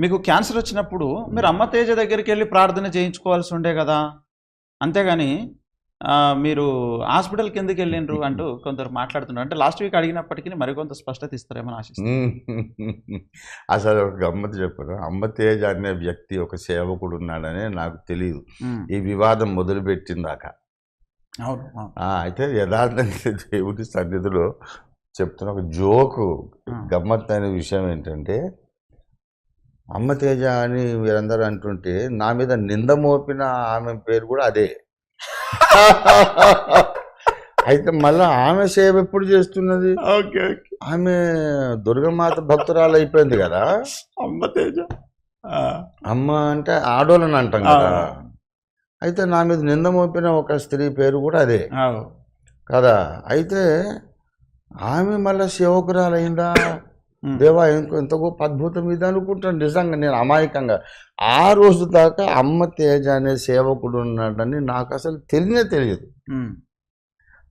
మీకు క్యాన్సర్ వచ్చినప్పుడు మీరు అమ్మ తేజ దగ్గరికి వెళ్ళి ప్రార్థన చేయించుకోవాల్సి ఉండే కదా. అంతేగాని మీరు హాస్పిటల్కి ఎందుకు వెళ్ళిండ్రు అంటూ కొందరు మాట్లాడుతున్నారు. అంటే లాస్ట్ వీక్ అడిగినప్పటికీ మరికొంత స్పష్టత ఇస్తారేమో ఆశిస్తాను అసలు ఒక గమ్మత్ చెప్పను అమ్మ తేజ అనే వ్యక్తి ఒక సేవకుడు ఉన్నాడని నాకు తెలియదు. ఈ వివాదం మొదలుపెట్టిందాక అవును అయితే యథార్థంగా దేవుడి సన్నిధిలో చెప్తున్న ఒక జోకు ఆ. గమ్మత్ అయిన విషయం ఏంటంటే అమ్మ తేజ అని మీరందరూ అంటుంటే నా మీద నింద మోపిన ఆమె పేరు కూడా అదే. అయితే మళ్ళీ ఆమె సేవ ఎప్పుడు చేస్తున్నది? Okay okay. ఆమె దుర్గమాత భక్తురాలు అయిపోయింది కదా? అమ్మ తేజ. అమ్మ అంటే ఆడోళ్ళని అంటాం కదా. అయితే నా మీద నింద మోపిన ఒక స్త్రీ పేరు కూడా అదే. కదా? అయితే ఆమె మళ్ళీ సేవకురాలైందా దేవా ఇంత గొప్ప అద్భుతం ఇది అనుకుంటాను. నిజంగా నేను అమాయకంగా. ఆ రోజు దాకా అమ్మ తేజ అనే సేవకుడు ఉన్నాడని నాకు అసలు తెలియనే తెలియదు.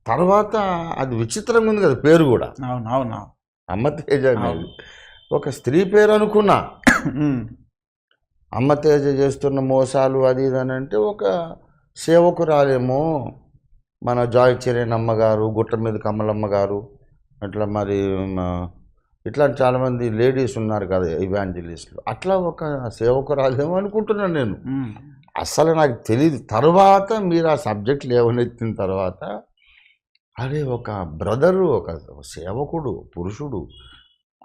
తర్వాత అది విచిత్రంగా ఉంది కదా పేరు కూడా. అమ్మ తేజ అనేది ఒక స్త్రీ పేరు అనుకున్నా. అమ్మ తేజ చేస్తున్న మోసాలు అది ఇది అని అంటే ఒక సేవకురాలేమో మన జాయ్ చిరేన్ అమ్మగారు గుట్ట మీద కమలమ్మ గారు అట్లా మరి ఇట్లాంటి చాలామంది లేడీస్ ఉన్నారు కదా ఇవాంజలిస్టులు అట్లా ఒక సేవకురాలేమో అనుకుంటున్నాను నేను. అసలు నాకు తెలియదు తర్వాత మీరు ఆ సబ్జెక్ట్ లేవనెత్తిన తర్వాత అరే ఒక బ్రదరు ఒక సేవకుడు పురుషుడు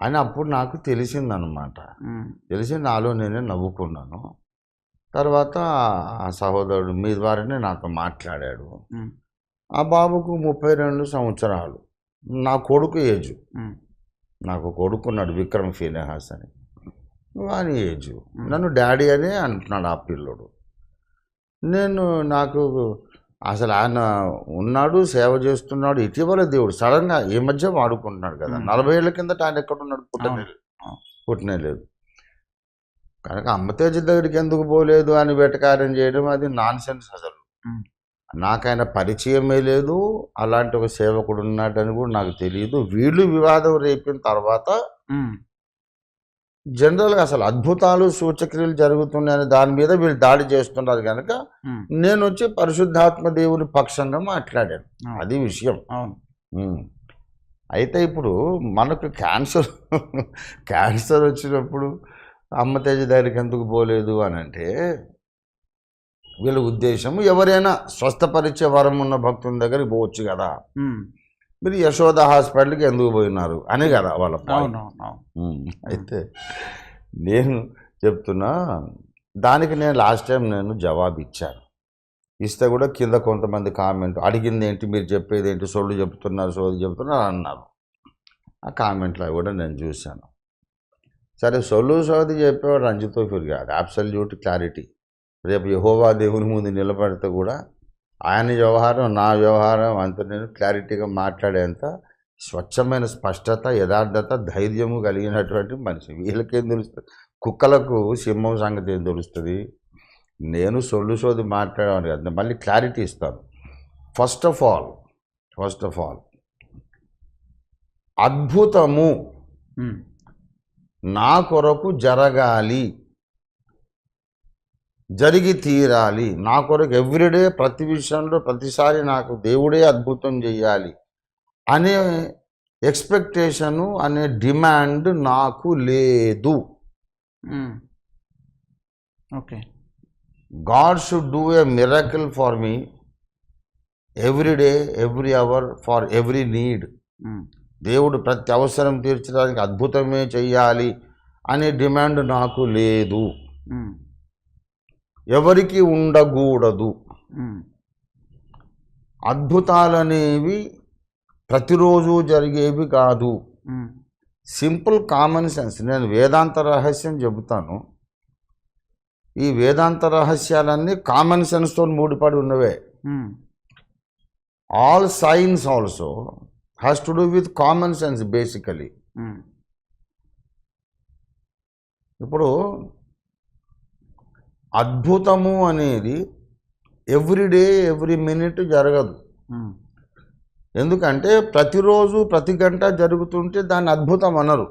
అని అప్పుడు నాకు తెలిసిందనమాట తెలిసి నాలో నేనే నవ్వుకున్నాను. తర్వాత ఆ సహోదరుడు మీ ద్వారానే నాతో మాట్లాడాడు. ఆ బాబుకు ముప్పై రెండు సంవత్సరాలు. నా కొడుకు ఏజ్. నాకు కొడుకున్నాడు విక్రమ్ ఫీనహాస్ అని వాని ఏజ్. నన్ను డాడీ అని అంటున్నాడు ఆ పిల్లోడు. నేను నాకు అసలు ఆయన ఉన్నాడు సేవ చేస్తున్నాడు ఇటీవల దేవుడు సడన్గా ఈ మధ్య వాడుకుంటున్నాడు కదా. నలభై ఏళ్ళ కిందట ఆయన ఎక్కడ ఉన్నాడు పుట్టనే. పుట్టనే లేదు. కనుక అమ్మతేజ దగ్గరికి ఎందుకు పోలేదు అని వెటకారం చేయడం అది నాన్ సెన్స్ అసలు. నాకైనా పరిచయమే లేదు. అలాంటి ఒక సేవకుడు ఉన్నాడని కూడా నాకు తెలియదు. వీళ్ళు వివాదం రేపిన తర్వాత జనరల్గా అసలు అద్భుతాలు సూచక్రియలు జరుగుతున్నాయని దాని మీద వీళ్ళు దాడి చేస్తున్నారు కనుక నేను వచ్చి పరిశుద్ధాత్మ దేవుని పక్షంగా మాట్లాడాను. అది విషయం. అయితే ఇప్పుడు మనకు క్యాన్సర్ క్యాన్సర్ వచ్చినప్పుడు అమ్మ తేజ దగ్గరికి ఎందుకు పోలేదు అని అంటే వీళ్ళ ఉద్దేశం ఎవరైనా స్వస్థపరిచే వరం ఉన్న భక్తుల దగ్గరికి పోవచ్చు కదా. మీరు యశోద హాస్పిటల్కి ఎందుకు పోయినారు? అని కదా వాళ్ళ అయితే నేను చెప్తున్నా దానికి నేను లాస్ట్ టైం నేను జవాబు ఇచ్చాను. ఇస్తే కూడా కింద కొంతమంది కామెంట్ అడిగింది ఏంటి మీరు చెప్పేది ఏంటి సొల్లు చెప్తున్నారు సోది చెప్తున్నారు అన్నారు. ఆ కామెంట్లో కూడా నేను చూశాను. సరే సొల్లు సోది చెప్పేవాడు రంజితో ఫిర్ కాదు అబ్సల్యూట్ క్లారిటీ రేపు యహోవా దేవుని ముందు నిలబడితే కూడా ఆయన వ్యవహారం నా వ్యవహారం అంత నేను క్లారిటీగా మాట్లాడేంత స్వచ్ఛమైన స్పష్టత యథార్థత ధైర్యము కలిగినటువంటి మనిషి. వీళ్ళకేం తెలుస్తుంది? కుక్కలకు సింహం సంగతి ఏం తెలుస్తుంది? నేను సొల్లు సోది మాట్లాడేవాడిని కదా. మళ్ళీ క్లారిటీ ఇస్తాను. First of all first of all అద్భుతము నా కొరకు జరగాలి. జరిగి తీరాలి. నా కొరకు ఎవ్రీడే ప్రతి విషయంలో ప్రతిసారి నాకు దేవుడే అద్భుతం చేయాలి అనే ఎక్స్పెక్టేషను అనే డిమాండ్ నాకు లేదు. Okay. God should do a miracle for me every day every hour for every need. దేవుడు ప్రతి అవసరం తీర్చడానికి అద్భుతమే చెయ్యాలి అనే డిమాండ్ నాకు లేదు. ఎవరికి ఉండకూడదు అద్భుతాలనేవి ప్రతిరోజు జరిగేవి కాదు. Simple common sense. నేను వేదాంత రహస్యం చెబుతాను. ఈ వేదాంత రహస్యాలన్నీ కామన్ సెన్స్తో ముడిపడి ఉన్నవే. All science also has to do with common sense basically ఇప్పుడు అద్భుతము అనేది ఎవ్రీడే ఎవ్రీ మినిట్ జరగదు. ఎందుకంటే ప్రతిరోజు ప్రతి గంట జరుగుతుంటే దాన్ని అద్భుతం అనరు.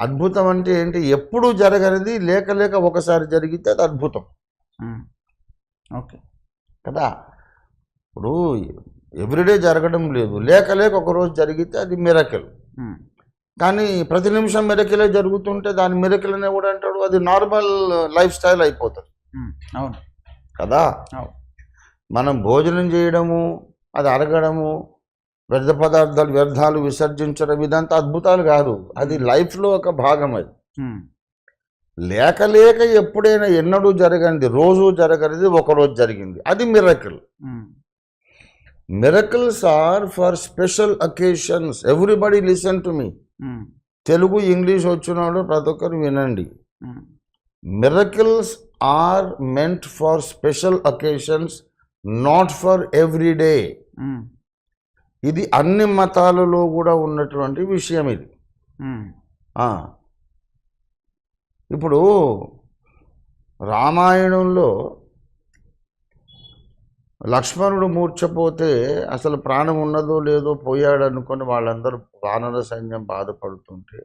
అద్భుతం అంటే ఏంటి? ఎప్పుడు జరగనిది లేక లేక ఒకసారి జరిగితే అది అద్భుతం. ఓకే. కదా? ఇప్పుడు ఎవ్రీడే జరగడం లేదు. లేక లేక ఒక రోజు జరిగితే అది మిరకల్. కానీ ప్రతి నిమిషం మిరకిలే జరుగుతుంటే దాని మిరకిల్ అనే కూడా అంటాడు అది నార్మల్ లైఫ్ స్టైల్ అయిపోతుంది. అవును. కదా? మనం భోజనం చేయడము అది అరగడము వ్యర్థ పదార్థాలు వ్యర్థాలు విసర్జించడం ఇదంతా అద్భుతాలు కాదు. అది లైఫ్లో ఒక భాగం అది. లేక లేక ఎప్పుడైనా ఎన్నడూ జరగనిది రోజు జరగనిది ఒకరోజు జరిగింది. అది miracle. Miracles are for special occasions. Everybody listen to me. Telugu English వచ్చినప్పుడు ప్రతి ఒక్కరు వినండి. Miracles are meant for special occasions not for every day. Um, ఇది అన్ని మతాలలో కూడా ఉన్నటువంటి విషయం ఇది. ఇప్పుడు రామాయణంలో లక్ష్మణుడు మూర్ఛపోతే అసలు ప్రాణం ఉన్నదో లేదో పోయాడు అనుకొని వాళ్ళందరూ వానర సైన్యం బాధపడుతుంటే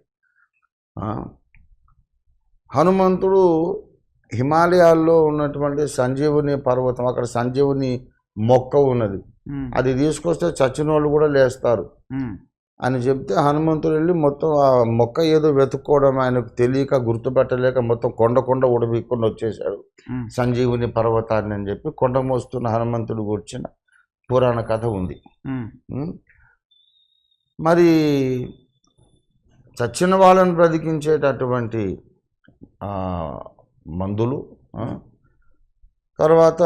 హనుమంతుడు హిమాలయాల్లో ఉన్నటువంటి సంజీవుని పర్వతం అక్కడ సంజీవుని మొక్క ఉన్నది. అది తీసుకొస్తే చచ్చిన వాళ్ళు కూడా లేస్తారు. అని చెప్తే హనుమంతుడు వెళ్ళి మొత్తం ఆ మొక్క ఏదో వెతుక్కోవడం ఆయనకు తెలియక గుర్తుపెట్టలేక మొత్తం కొండ కొండ ఉడబీక్కొని వచ్చేసాడు సంజీవుని పర్వతాన్ని అని చెప్పి కొండ మోస్తున్న హనుమంతుడు కూర్చిన పురాణ కథ ఉంది? మరి చచ్చిన వాళ్ళని బ్రతికించేటటువంటి మందులు తర్వాత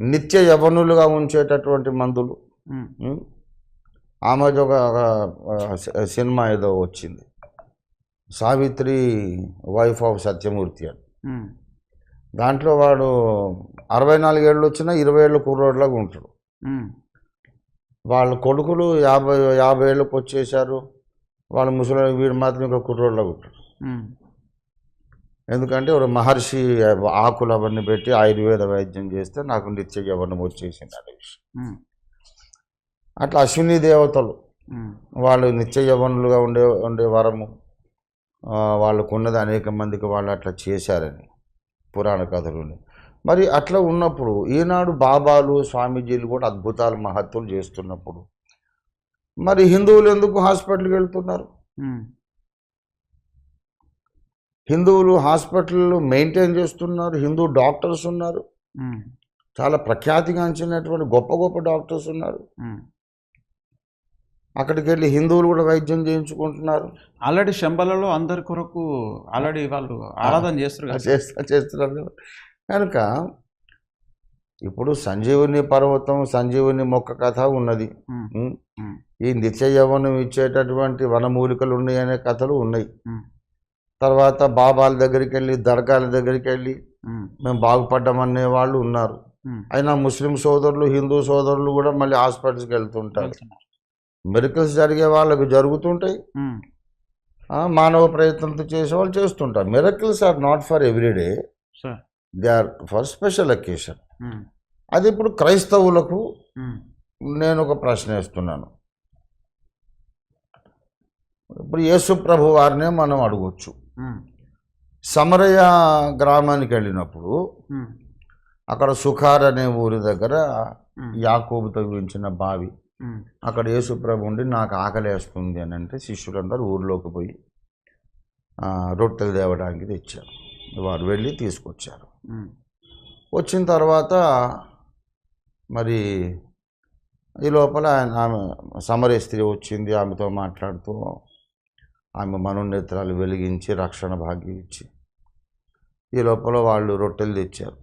నిత్య యవనులుగా ఉంచేటటువంటి మందులు. ఉమ్, ఉం? ఆ మధ్య ఒక సినిమా ఏదో వచ్చింది. సావిత్రి వైఫ్ ఆఫ్ సత్యమూర్తి అని. దాంట్లో వాడు అరవై నాలుగేళ్ళు వచ్చినా ఇరవై ఏళ్ళు కుర్రోడ్లాగా ఉంటాడు. వాళ్ళ కొడుకులు యాభై యాభై ఏళ్ళకి వచ్చేసారు వాళ్ళ ముసలి వీడు మాత్రం ఇంకా కుర్రోడ్లాగా ఉంటాడు. ఎందుకంటే ఒక మహర్షి ఆకులు అవన్నీ పెట్టి ఆయుర్వేద వైద్యం చేస్తే నాకు నిత్య యవనం వచ్చేసింది అనే విషయం. అట్లా అశ్విని దేవతలు వాళ్ళు నిత్య యవనులుగా ఉండే ఉండే వరము ఆ, వాళ్ళకు ఉన్నది అనేక మందికి వాళ్ళు అట్లా చేశారని పురాణ కథలు మరి అట్లా ఉన్నప్పుడు ఈనాడు బాబాలు స్వామీజీలు కూడా అద్భుతాలు మహత్తులు చేస్తున్నప్పుడు మరి హిందువులు ఎందుకు హాస్పిటల్కి వెళ్తున్నారు? హిందువులు హాస్పిటల్ మెయింటైన్ చేస్తున్నారు హిందూ డాక్టర్స్ ఉన్నారు. చాలా ప్రఖ్యాతిగాంచినటువంటి గొప్ప గొప్ప డాక్టర్స్ ఉన్నారు. అక్కడికి వెళ్ళి హిందువులు కూడా వైద్యం చేయించుకుంటున్నారు. ఆల్రెడీ శంబలలో అందరి కొరకు ఆల్రెడీ వాళ్ళు ఆరాధన చేస్తారు కదా. చేస్తా చేస్తున్నారు. కనుక ఇప్పుడు సంజీవుని పర్వతం సంజీవుని మొక్క కథ ఉన్నది. ఈ నిత్య యవ్వనం ఇచ్చేటటువంటి వనమూలికలు ఉన్నాయి అనే కథలు ఉన్నాయి. తర్వాత బాబాల దగ్గరికి వెళ్ళి దర్గాల దగ్గరికి వెళ్ళి మేము బాగుపడ్డామనే వాళ్ళు ఉన్నారు. అయినా ముస్లిం సోదరులు హిందూ సోదరులు కూడా మళ్ళీ హాస్పిటల్స్కి వెళ్తుంటారు. మెడికల్స్ జరిగే వాళ్ళకు జరుగుతుంటాయి. మానవ ప్రయత్నంతో చేసే వాళ్ళు చేస్తుంటారు. Miracles are not for everyday they are for special occasion అది ఇప్పుడు క్రైస్తవులకు నేను ఒక ప్రశ్న వేస్తున్నాను. ఇప్పుడు యేసు ప్రభు వారినే మనం అడగొచ్చు. సమరయ గ్రామానికి వెళ్ళినప్పుడు అక్కడ సుఖార్ అనే ఊరి దగ్గర యాకోబు తవ్వించిన బావి. అక్కడ యేసు ప్రభు ఉండి నాకు ఆకలేస్తుంది అని అంటే శిష్యులందరూ ఊర్లోకి పోయి రొట్టెలు తేవడానికి తెచ్చారు. వారు వెళ్ళి తీసుకొచ్చారు. వచ్చిన తర్వాత మరి ఈ లోపల ఆయన ఆమె సమర స్త్రీ వచ్చింది ఆమెతో మాట్లాడుతూ ఆమె మనోనేత్రాలు వెలిగించి రక్షణ భాగ్యం ఇచ్చి. ఈ లోపల వాళ్ళు రొట్టెలు తెచ్చారు.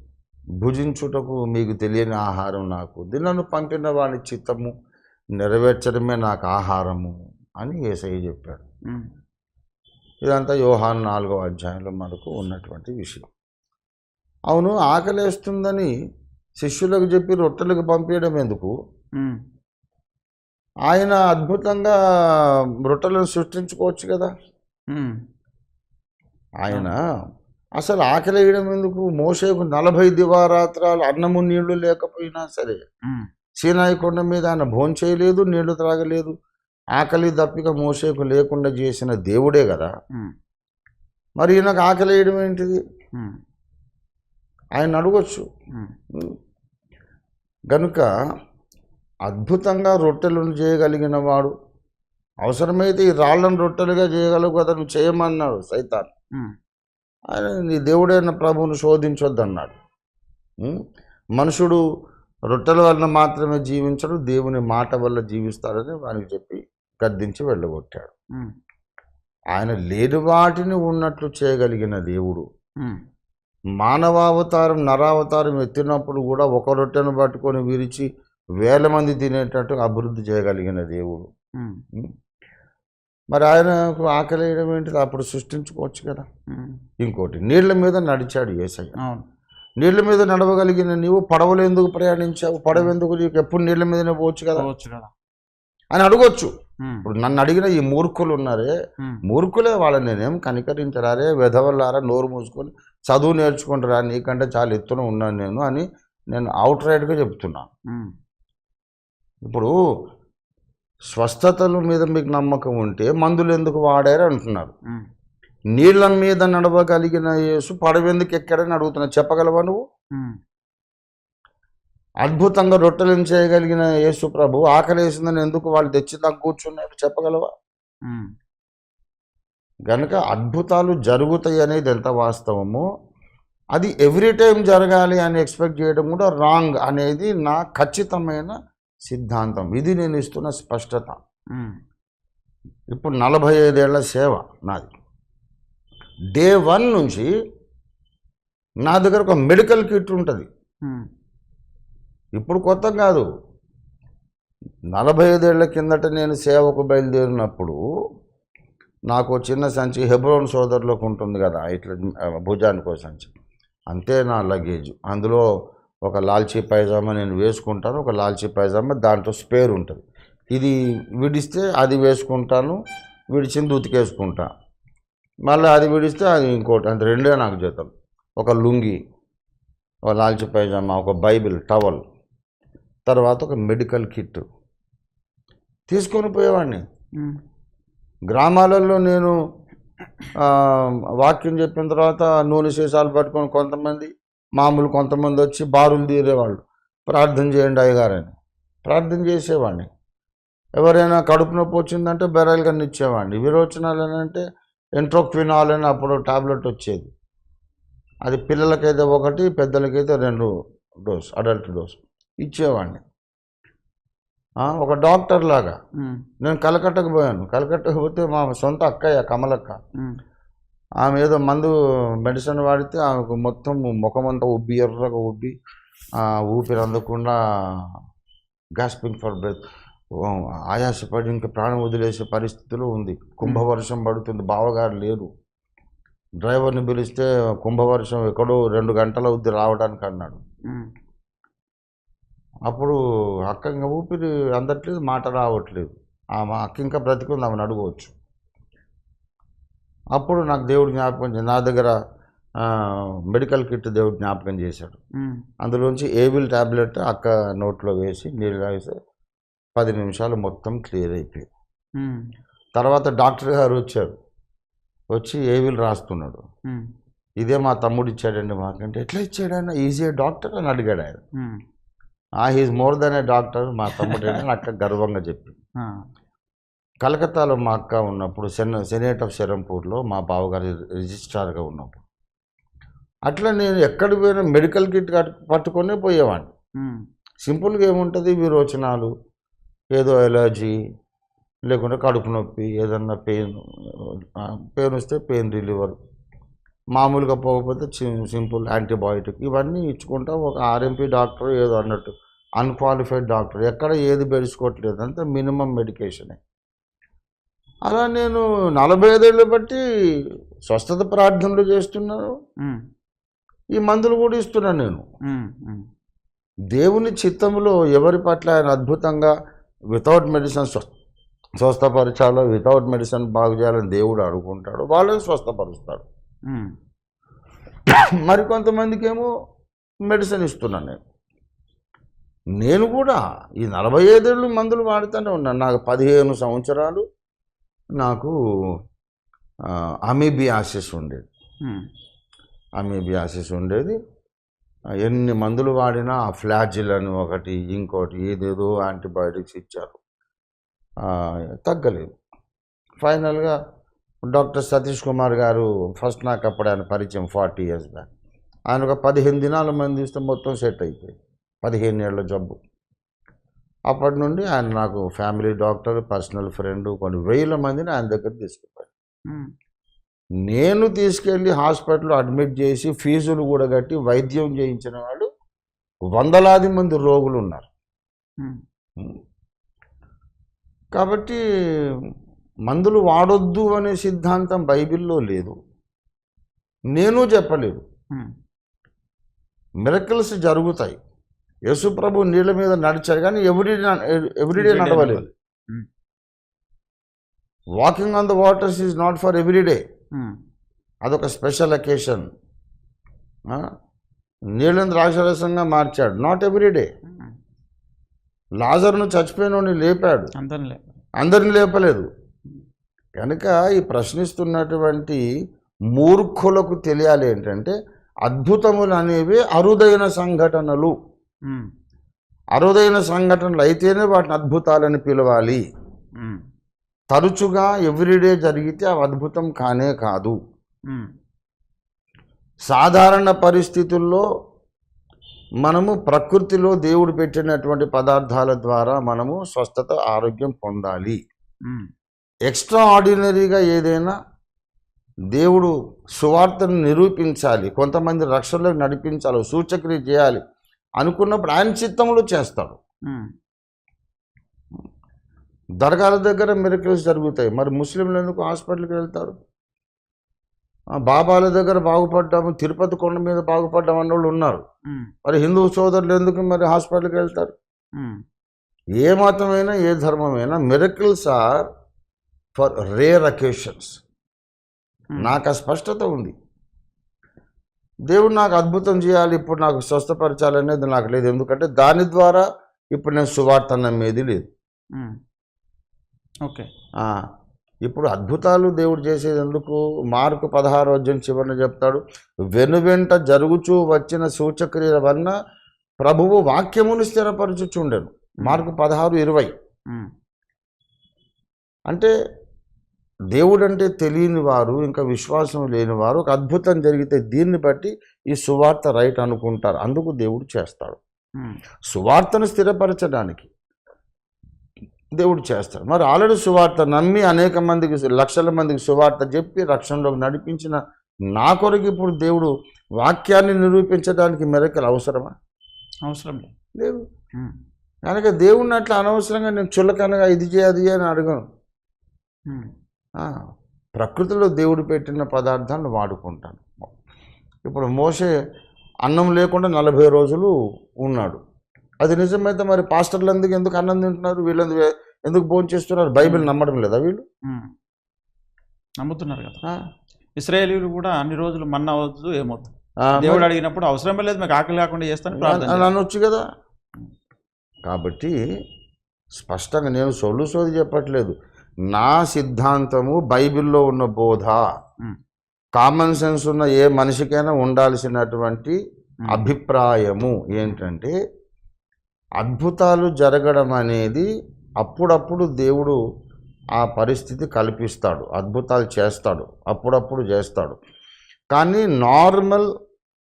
భుజించుటకు మీకు తెలియని ఆహారం నాకు. ఇది నన్ను పంపిన వాని చిత్తము నెరవేర్చడమే నాకు ఆహారము అని ఏసయ్య చెప్పాడు. ఇదంతా యోహాన్ నాలుగో అధ్యాయంలో మనకు ఉన్నటువంటి విషయం. అవును ఆకలేస్తుందని శిష్యులకు చెప్పి రొట్టెలకు పంపించడం ఎందుకు? ఆయన అద్భుతంగా రొట్టెలను సృష్టించుకోవచ్చు కదా. ఆయన అసలు ఆకలి వేయడం ఎందుకు? మోసేకు నలభై దివారాత్రాలు అన్నము నీళ్ళు లేకపోయినా సరే సీనాయి కొండ మీద ఆయన భోంచేయలేదు నీళ్ళు త్రాగలేదు. ఆకలి దప్పిక మోసేకు లేకుండా చేసిన దేవుడే కదా. మరి ఈయనకు ఆకలి వేయడం ఏంటిది? ఆయన అడగొచ్చు. గనుక అద్భుతంగా రొట్టెలను చేయగలిగిన వాడు. అవసరమైతే ఈ రాళ్ళను రొట్టెలుగా చేయగలవు నువ్వు చేయమన్నాడు సైతాన్. ఆయన నీ దేవుడైన ప్రభువును శోధించొద్దన్నాడు? మనుషుడు రొట్టెల వలన మాత్రమే జీవించడు దేవుని మాట వల్ల జీవిస్తాడని వానికి చెప్పి గద్దించి వెళ్ళగొట్టాడు. ఆయన లేని వాటిని ఉన్నట్లు చేయగలిగిన దేవుడు. మానవావతారం నరావతారం ఎత్తినప్పుడు కూడా ఒక రొట్టెను పట్టుకొని విరిచి వేల మంది తినేటట్టు అభివృద్ధి చేయగలిగిన దేవుడు? మరి ఆయనకు ఆకలి వేయడం ఏంటిది? అప్పుడు సృష్టించుకోవచ్చు కదా. ఇంకోటి నీళ్ళ మీద నడిచాడు ఏసయ్య అవును. నీళ్ళ మీద నడవగలిగిన నీవు పడవలు ఎందుకు ప్రయాణించావు? పడవ ఎందుకు నీకు? ఎప్పుడు నీళ్ళ మీదనే పోవచ్చు కదా. పోవచ్చు కదా. అని అడగొచ్చు. ఇప్పుడు నన్ను అడిగిన ఈ మూర్ఖులు ఉన్నారే మూర్ఖులే వాళ్ళని నేనేం కనికరించరారే వెధవల్లారా నోరు మూసుకొని చదువు నేర్చుకుంటారా నీకంటే చాలా ఎత్తున ఉన్నాను నేను అని నేను అవుట్ రైట్గా చెప్తున్నాను. ఇప్పుడు స్వస్థతల మీద మీకు నమ్మకం ఉంటే మందులు ఎందుకు వాడారు అంటున్నారు. నీళ్ళ మీద నడవగలిగిన యేసు పడవెందుకు ఎక్కాడని అడుగుతున్నా. చెప్పగలవా నువ్వు? అద్భుతంగా రొట్టెలను చేయగలిగిన యేసు ప్రభు ఆకలేసిందని ఎందుకు వాళ్ళు తెచ్చి నాకు కూర్చున్నారు? చెప్పగలవా? గనుక అద్భుతాలు జరుగుతాయి అనేది ఎంత వాస్తవమో అది ఎవ్రీ టైం జరగాలి అని ఎక్స్పెక్ట్ చేయడం కూడా రాంగ్ అనేది నా ఖచ్చితమైన సిద్ధాంతం. ఇది నేను ఇస్తున్న స్పష్టత. ఇప్పుడు నలభై ఐదేళ్ళ సేవ నాది. డే వన్ నుంచి నా దగ్గర ఒక మెడికల్ కిట్ ఉంటుంది. ఇప్పుడు కొత్త కాదు. నలభై ఐదేళ్ళ కిందట నేను సేవకు బయలుదేరినప్పుడు నాకు చిన్న సంచి హెబ్రోన్ సోదరులకు ఉంటుంది కదా ఇట్లా భుజానికి సంచి. అంతే నా లగేజ్. అందులో ఒక లాల్చీ పైజామా నేను వేసుకుంటాను ఒక లాల్చీ పైజామా దాంట్లో స్పేర్ ఉంటుంది. ఇది విడిస్తే అది వేసుకుంటాను విడిచింది ఉతికేసుకుంటా మళ్ళీ అది విడిస్తే అది ఇంకోటి అంత రెండే నాకు జీతం. ఒక లుంగి ఒక లాల్చీ పైజామా ఒక బైబిల్ టవల్ తర్వాత ఒక మెడికల్ కిట్. తీసుకొని పోయేవాడిని. గ్రామాలలో నేను వాక్యం చెప్పిన తర్వాత నూనె సీసాలు పట్టుకొని కొంతమంది మామూలు కొంతమంది వచ్చి బారులు తీరేవాళ్ళు. ప్రార్థన చేయండి అయ్యగారని. ప్రార్థన చేసేవాడిని. ఎవరైనా కడుపు నొప్పి వచ్చిందంటే బెరాయిల్ కన్నా ఇచ్చేవాడిని విరోచనాలు అంటే ఎంట్రోక్వినాల్ అని అప్పుడు టాబ్లెట్ వచ్చేది. అది పిల్లలకైతే ఒకటి పెద్దలకైతే రెండు డోస్ అడల్ట్ డోస్ ఇచ్చేవాడిని. ఒక డాక్టర్ లాగా నేను కలకట్టకు పోయాను. కలకట్టకు పోతే మా సొంత అక్కయ్య కమలక్క. ఆమె ఏదో మందు మెడిసిన్ వాడితే ఆమెకు మొత్తం ముఖం అంతా ఉబ్బి ఎర్రగా ఉబ్బి ఊపిరి అందకుండా గాస్పింగ్ ఫర్ బ్రెత్ ఆయాసపడి ఇంకా ప్రాణం వదిలేసే పరిస్థితిలో ఉంది. కుంభవర్షం పడుతుంది. బావగారు లేరు. డ్రైవర్ని పిలిస్తే కుంభవర్షం ఎక్కడో రెండు గంటల అవుద్ది రావడానికి అన్నాడు. అప్పుడు అక్క ఇంకా ఊపిరి అందట్లేదు మాట రావట్లేదు. ఆమె అక్క ఇంకా బ్రతికుంది ఆమెను అడగవచ్చు. అప్పుడు నాకు దేవుడు జ్ఞాపకం నా దగ్గర మెడికల్ కిట్ దేవుడు జ్ఞాపకం చేశాడు. అందులోంచి ఏవిల్ ట్యాబ్లెట్ అక్క నోట్లో వేసి నీళ్ళు వేసి పది నిమిషాలు మొత్తం క్లియర్ అయిపోయింది. తర్వాత డాక్టర్ గారు వచ్చారు. వచ్చి ఏవిల్ రాస్తున్నాడు. ఇదే మా తమ్ముడు ఇచ్చాడండి మాకంటే. ఎట్లా ఇచ్చాడన్న? ఈజీ డాక్టర్ అని అడిగాడు ఆయన. He's more than a doctor. మా తమ్ముడు అని అక్క గర్వంగా చెప్పి ఆ, కలకత్తాలో మా అక్క ఉన్నప్పుడు సెన్ సెనేట్ ఆఫ్ శరంపూర్లో మా బావగారి రిజిస్ట్రార్గా ఉన్నప్పుడు. అట్లా నేను ఎక్కడికి పోయినా మెడికల్ కిట్ పట్టుకొనే పోయేవాడిని. సింపుల్గా ఏముంటుంది? విరోచనాలు ఏదో ఎలర్జీ లేకుంటే కడుపు నొప్పి ఏదన్నా పెయిన్ పెయిన్ వస్తే పెయిన్ రిలీవర్. మామూలుగా పోకపోతే సింపుల్ యాంటీబయాటిక్ ఇవన్నీ ఇచ్చుకుంటా ఒక ఆర్ఎంపీ డాక్టర్ ఏదో అన్నట్టు అన్క్వాలిఫైడ్ డాక్టర్ ఎక్కడ ఏది బెడుచుకోవట్లేదు అంతే మినిమం మెడికేషనే. అలా నేను నలభై ఐదేళ్ళు బట్టి స్వస్థత ప్రార్థనలు చేస్తున్నాను. ఉమ్, ఈ మందులు కూడా ఇస్తున్నాను నేను. దేవుని చిత్తంలో ఎవరి పట్ల ఆయన అద్భుతంగా వితౌట్ మెడిసిన్ స్వ- స్వస్థపరచాలో వితౌట్ మెడిసిన్ బాగు చేయాలని దేవుడు అనుకుంటాడు వాళ్ళని స్వస్థపరుస్తాడు. ఉమ్, మరి కొంతమందికి ఏమో మెడిసిన్ ఇస్తున్నాను నేను. నేను కూడా ఈ నలభై ఐదేళ్ళు మందులు వాడుతూనే ఉన్నాను. నాకు పదిహేను సంవత్సరాలు నాకు అమీబియాసిస్ ఉండేది. అమీబియాసిస్ ఉండేది. ఎన్ని మందులు వాడినా ఆ ఫ్లాజిల్ అని ఒకటి ఇంకోటి ఏదేదో యాంటీబయాటిక్స్ ఇచ్చారు. తగ్గలేదు. ఫైనల్గా డాక్టర్ సతీష్ కుమార్ గారు ఫస్ట్ నాకు అప్పుడు ఆయన పరిచయం ఫార్టీ ఇయర్స్ బ్యాక్. ఆయన ఒక పదిహేను దినాల మంది ఇస్తే మొత్తం సెట్ అయిపోయింది. పదిహేను ఏళ్ళ జబ్బు. అప్పటి నుండి ఆయన నాకు ఫ్యామిలీ డాక్టర్ పర్సనల్ ఫ్రెండ్ కొన్ని వేల మందిని ఆయన దగ్గర తీసుకుపోయారు ఉమ్, నేను తీసుకెళ్ళి హాస్పిటల్లో అడ్మిట్ చేసి ఫీజులు కూడా కట్టి వైద్యం చేయించిన వాడు వందలాది మంది రోగులు ఉన్నారు. కాబట్టి మందులు వాడొద్దు అనే సిద్ధాంతం బైబిల్లో లేదు. నేను చెప్పలేదు. మిరకల్స్ జరుగుతాయి. యేసుప్రభు నీళ్ళ మీద నడిచాడు కానీ every everyday నడవలేదు. Walking on the waters is not for everyday అదొక స్పెషల్ అకేషన్ నీళ్ళని ద్రాక్షరసంగా మార్చాడు. Not everyday. లాజర్ను చచ్చిపోయినోని లేపాడు. అందరిని లేపలేదు. కనుక ఈ ప్రశ్నిస్తున్నటువంటి మూర్ఖులకు తెలియాలి ఏంటంటే అద్భుతములు అనేవి అరుదైన సంఘటనలు. అరుదైన సంఘటనలు అయితేనే వాటిని అద్భుతాలని పిలవాలి. తరచుగా ఎవ్రీడే జరిగితే అవి అద్భుతం కానే కాదు. సాధారణ పరిస్థితుల్లో మనము ప్రకృతిలో దేవుడు పెట్టినటువంటి పదార్థాల ద్వారా మనము స్వస్థత ఆరోగ్యం పొందాలి. ఎక్స్ట్రా ఆర్డినరీగా ఏదైనా దేవుడు సువార్తను నిరూపించాలి. కొంతమంది రక్షణలో నడిపించాలి సూచక్రియ చేయాలి. అనుకున్నప్పుడు ఆయన చిత్తంలో చేస్తాడు దర్గాల దగ్గర మిరకల్స్ జరుగుతాయి. మరి ముస్లింలు ఎందుకు హాస్పిటల్కి వెళ్తారు? బాబాల దగ్గర బాగుపడ్డాము తిరుపతి కొండ మీద బాగుపడ్డాం అన్న వాళ్ళు ఉన్నారు మరి హిందూ సోదరులు ఎందుకు మరి హాస్పిటల్కి వెళ్తారు? ఏ మతమైనా ఏ ధర్మమైనా miracles are for rare occasions. నాకు ఆ స్పష్టత ఉంది. దేవుడు నాకు అద్భుతం చేయాలి ఇప్పుడు నాకు స్వస్థపరచాలనేది నాకు లేదు. ఎందుకంటే దాని ద్వారా ఇప్పుడు నేను సువార్త నమ్మేది లేదు. ఓకే. ఇప్పుడు అద్భుతాలు దేవుడు చేసేది ఎందుకు? మార్కు పదహారు అధ్యాయం చివరిన చెప్తాడు వెనువెంట జరుగుచూ వచ్చిన సూచక్రియల వలన ప్రభువు వాక్యమును స్థిరపరచుచుండెను. మార్కు పదహారు ఇరవై. అంటే దేవుడు అంటే తెలియని వారు ఇంకా విశ్వాసం లేని వారు ఒక అద్భుతం జరిగితే దీన్ని బట్టి ఈ సువార్త రైట్ అనుకుంటారు. అందుకు దేవుడు చేస్తాడు. సువార్తను స్థిరపరచడానికి దేవుడు చేస్తాడు. మరి ఆల్రెడీ సువార్త నమ్మి అనేక మందికి లక్షల మందికి సువార్త చెప్పి రక్షణలోకి నడిపించిన నా కొరకు ఇప్పుడు దేవుడు వాక్యాన్ని నిరూపించడానికి మెరకలు అవసరమా? అవసరం లేదు. కనుక దేవుడిని అట్లా అనవసరంగా నేను చులకనగా ఇది చేయ అది చేయ అని అడగను. ప్రకృతిలో దేవుడు పెట్టిన పదార్థాలను వాడుకుంటాను ఇప్పుడు మోసే అన్నం లేకుండా నలభై రోజులు ఉన్నాడు. అది నిజమైతే మరి పాస్టర్లు ఎందుకు ఎందుకు అన్నం తింటున్నారు? వీళ్ళందుకు ఎందుకు భోజనం చేస్తున్నారు? బైబిల్ నమ్మడం లేదా వీళ్ళు? ఉమ్. నమ్ముతున్నారు కదా. ఇస్రాయేలీలు కూడా అన్ని రోజులు మన్నా అవద్దు ఏమవుతుంది దేవుడు అడిగినప్పుడు అవసరమే లేదు మీకు ఆకలి లేకుండా చేస్తాను అనొచ్చు కదా. కాబట్టి స్పష్టంగా నేను సొల్లు సోది చెప్పట్లేదు. నా సిద్ధాంతము బైబిల్లో ఉన్న బోధ. కామన్ సెన్స్ ఉన్న ఏ మనిషికైనా ఉండాల్సినటువంటి అభిప్రాయము ఏంటంటే అద్భుతాలు జరగడం అనేది అప్పుడప్పుడు దేవుడు ఆ పరిస్థితి కల్పిస్తాడు. అద్భుతాలు చేస్తాడు. అప్పుడప్పుడు చేస్తాడు. కానీ నార్మల్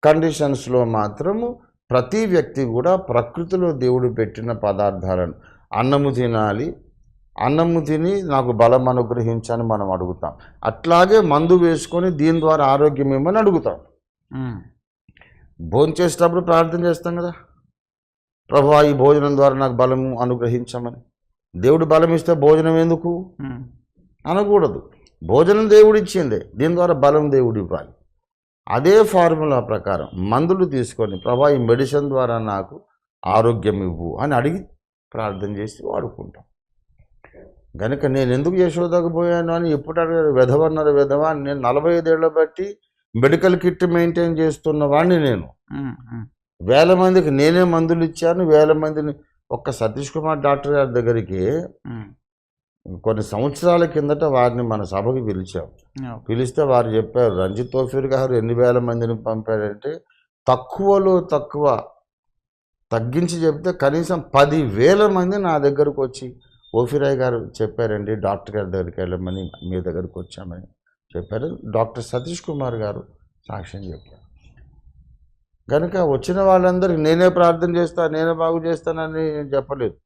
కండిషన్స్లో మాత్రము ప్రతి వ్యక్తి కూడా ప్రకృతిలో దేవుడు పెట్టిన పదార్థాలను అన్నము తినాలి అన్నము తిని నాకు బలం అనుగ్రహించని మనం అడుగుతాం. అట్లాగే మందు వేసుకొని దీని ద్వారా ఆరోగ్యం ఇవ్వమని అడుగుతాం. భోజనం చేసేటప్పుడు ప్రార్థన చేస్తాం కదా. ప్రభు ఈ భోజనం ద్వారా నాకు బలం అనుగ్రహించమని. దేవుడు బలం ఇస్తే భోజనం ఎందుకు? అనకూడదు. భోజనం దేవుడు ఇచ్చిందే. దీని ద్వారా బలం దేవుడు ఇవ్వాలి. అదే ఫార్ములా ప్రకారం మందులు తీసుకొని ప్రభా ఈ మెడిసిన్ ద్వారా నాకు ఆరోగ్యం ఇవ్వు అని అడిగి ప్రార్థన చేసి వాడుకుంటాం. కనుక నేను ఎందుకు యశోదకు పోయాను అని ఎప్పుడు అడిగారు వెధవన్నారు వెధవ? అని నేను నలభై ఐదేళ్ళ బట్టి మెడికల్ కిట్ మెయింటైన్ చేస్తున్న వాడిని నేను. వేల మందికి నేనే మందులు ఇచ్చాను. వేల మందిని ఒక్క సతీష్ కుమార్ డాక్టర్ గారి దగ్గరికి. కొన్ని సంవత్సరాల కిందట వారిని మన సభకి పిలిచాం. పిలిస్తే వారు చెప్పారు రంజిత్ తోఫీర్ గారు ఎన్ని వేల మందిని పంపాడంటే తక్కువలో తక్కువ తగ్గించి చెప్తే కనీసం పది వేల మంది నా దగ్గరకు వచ్చి ఓఫిరాయ్ గారు చెప్పారండి డాక్టర్ గారి దగ్గరికి వెళ్ళమని మీ దగ్గరకు వచ్చామని చెప్పారు. డాక్టర్ సతీష్ కుమార్ గారు సాక్ష్యం చెప్పారు. కనుక వచ్చిన వాళ్ళందరికీ నేనే ప్రార్థన చేస్తా నేనే బాగు చేస్తానని నేను చెప్పలేదు.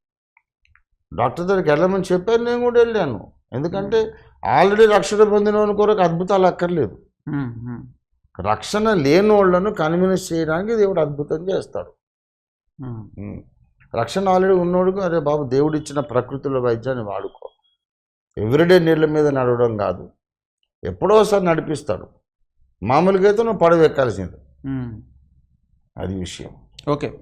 డాక్టర్ దగ్గరికి వెళ్ళమని చెప్పాను నేను కూడా వెళ్ళాను. ఎందుకంటే ఆల్రెడీ రక్షణ పొందిన వాళ్ళ కొరకు అద్భుతాలు అక్కర్లేదు. రక్షణ లేని వాళ్ళను కన్విన్స్ చేయడానికి దేవుడు అద్భుతం చేస్తాడు. రక్షణ ఆల్రెడీ ఉన్నోడుకు అరే బాబు దేవుడు ఇచ్చిన ప్రకృతిలో వైద్యాన్ని వాడుకో. ఎవ్రీడే నీళ్ళ మీద నడవడం కాదు. ఎప్పుడో ఒకసారి నడిపిస్తాడు. మామూలుగా అయితే నువ్వు పడవ ఎక్కాల్సింది ఉమ్. అది విషయం. ఓకే.